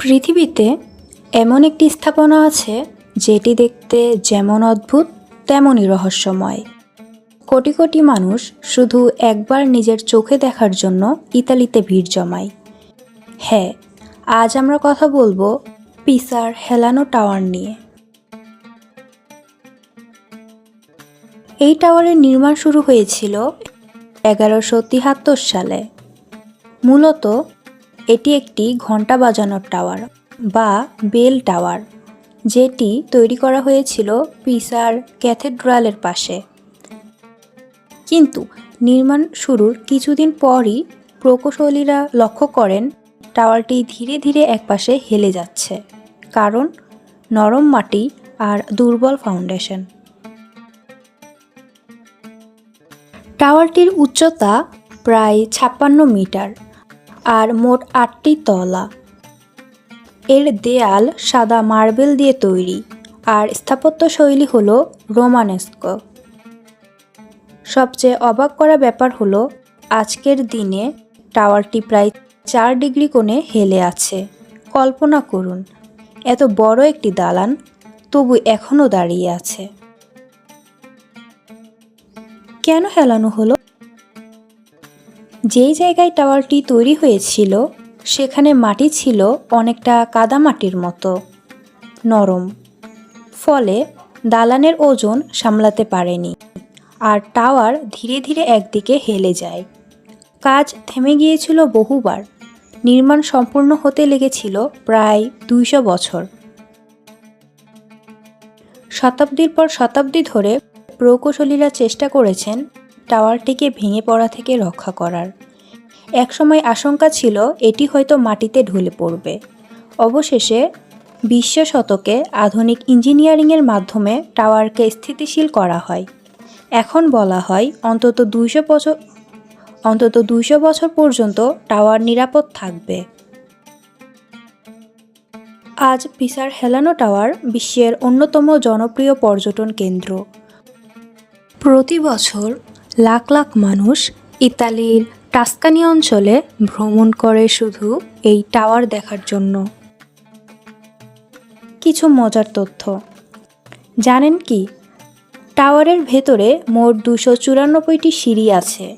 পৃথিবীতে এমন একটি স্থাপনা আছে যেটি দেখতে যেমন অদ্ভুত, তেমনই রহস্যময়। কোটি কোটি মানুষ শুধু একবার নিজের চোখে দেখার জন্য ইতালিতে ভিড় জমায়। হ্যাঁ আজ আমরা কথা বলব পিসার হেলানো টাওয়ার নিয়ে। এই টাওয়ারের নির্মাণ শুরু হয়েছিল এগারোশো সালে। মূলত এটি একটি ঘণ্টা বাজানোর টাওয়ার বা বেল টাওয়ার, যেটি তৈরি করা হয়েছিল পিসার ক্যাথেড্রালের পাশে। কিন্তু নির্মাণ শুরুর কিছুদিন পরই প্রকৌশলীরা লক্ষ্য করেন, টাওয়ারটি ধীরে ধীরে একপাশে হেলে যাচ্ছে, কারণ নরম মাটি আর দুর্বল ফাউন্ডেশন। টাওয়ারটির উচ্চতা প্রায় ছাপ্পান্ন মিটার। আর মোট আটটি তলা। এর দেয়াল সাদা মার্বেল দিয়ে তৈরি আর স্থাপত্য শৈলী হলো রোমানেস্ক। সবচেয়ে অবাক করা ব্যাপার হলো, আজকের দিনে টাওয়ারটি প্রায় চার ডিগ্রি কোণে হেলে আছে। কল্পনা করুন, এত বড় একটি দালান তবু এখনও দাঁড়িয়ে আছে। কেন হেলানো হলো? যেই জায়গায় টাওয়ারটি তৈরি হয়েছিল, সেখানে মাটি ছিল অনেকটা কাদা মাটির মতো, নরম। ফলে দালানের ওজন সামলাতে পারেনি আর টাওয়ার ধীরে ধীরে একদিকে হেলে যায়। কাজ থেমে গিয়েছিল বহুবার। নির্মাণ সম্পূর্ণ হতে লেগেছিল প্রায় দুইশো বছর। শতাব্দীর পর শতাব্দী ধরে প্রকৌশলীরা চেষ্টা করেছেন টাওয়ারটিকে ভেঙে পড়া থেকে রক্ষা করার। একসময় আশঙ্কা ছিল এটি হয়তো মাটিতে ঢলে পড়বে। অবশেষে বিশ্ব শতকে আধুনিক ইঞ্জিনিয়ারিংয়ের মাধ্যমে টাওয়ারকে স্থিতিশীল করা হয়। এখন বলা হয় অন্তত দুইশো বছর অন্তত দুইশো বছর পর্যন্ত টাওয়ার নিরাপদ থাকবে। আজ পিসার হেলানো টাওয়ার বিশ্বের অন্যতম জনপ্রিয় পর্যটন কেন্দ্র। প্রতি বছর লাখ লাখ মানুষ ইতালির টাস্কানি অঞ্চলে ভ্রমণ করে শুধু এই টাওয়ার দেখার জন্য। কিছু মজার তথ্য। জানেন কি? টাওয়ারের ভেতরে মোট দুশো চুরানব্বইটি সিঁড়ি আছে।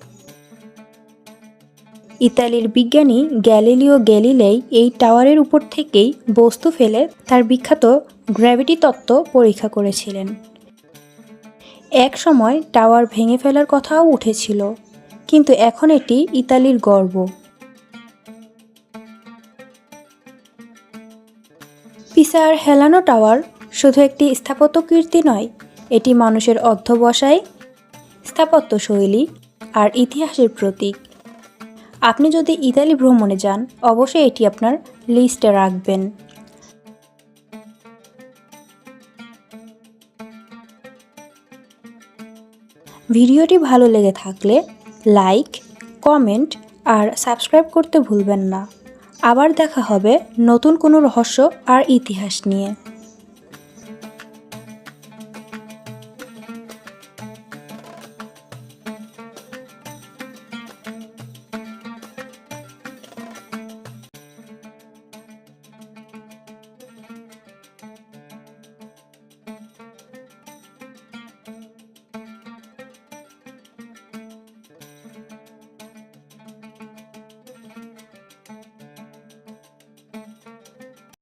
ইতালির বিজ্ঞানী গ্যালিলিও গ্যালিলেই এই টাওয়ারের উপর থেকেই বস্তু ফেলে তার বিখ্যাত গ্র্যাভিটি তত্ত্ব পরীক্ষা করেছিলেন। এক সময় টাওয়ার ভেঙে ফেলার কথাও উঠেছিল, কিন্তু এখন এটি ইতালির গর্ব। পিসার হেলানো টাওয়ার শুধু একটি স্থাপত্য কীর্তি নয়, এটি মানুষের অধ্যবসায়, স্থাপত্য শৈলী আর ইতিহাসের প্রতীক। আপনি যদি ইতালি ভ্রমণে যান, অবশ্যই এটি আপনার লিস্টে রাখবেন। ভিডিওটি ভালো লেগে থাকলে লাইক, কমেন্ট আর সাবস্ক্রাইব করতে ভুলবেন না। আবার দেখা হবে নতুন কোনো রহস্য আর ইতিহাস নিয়ে।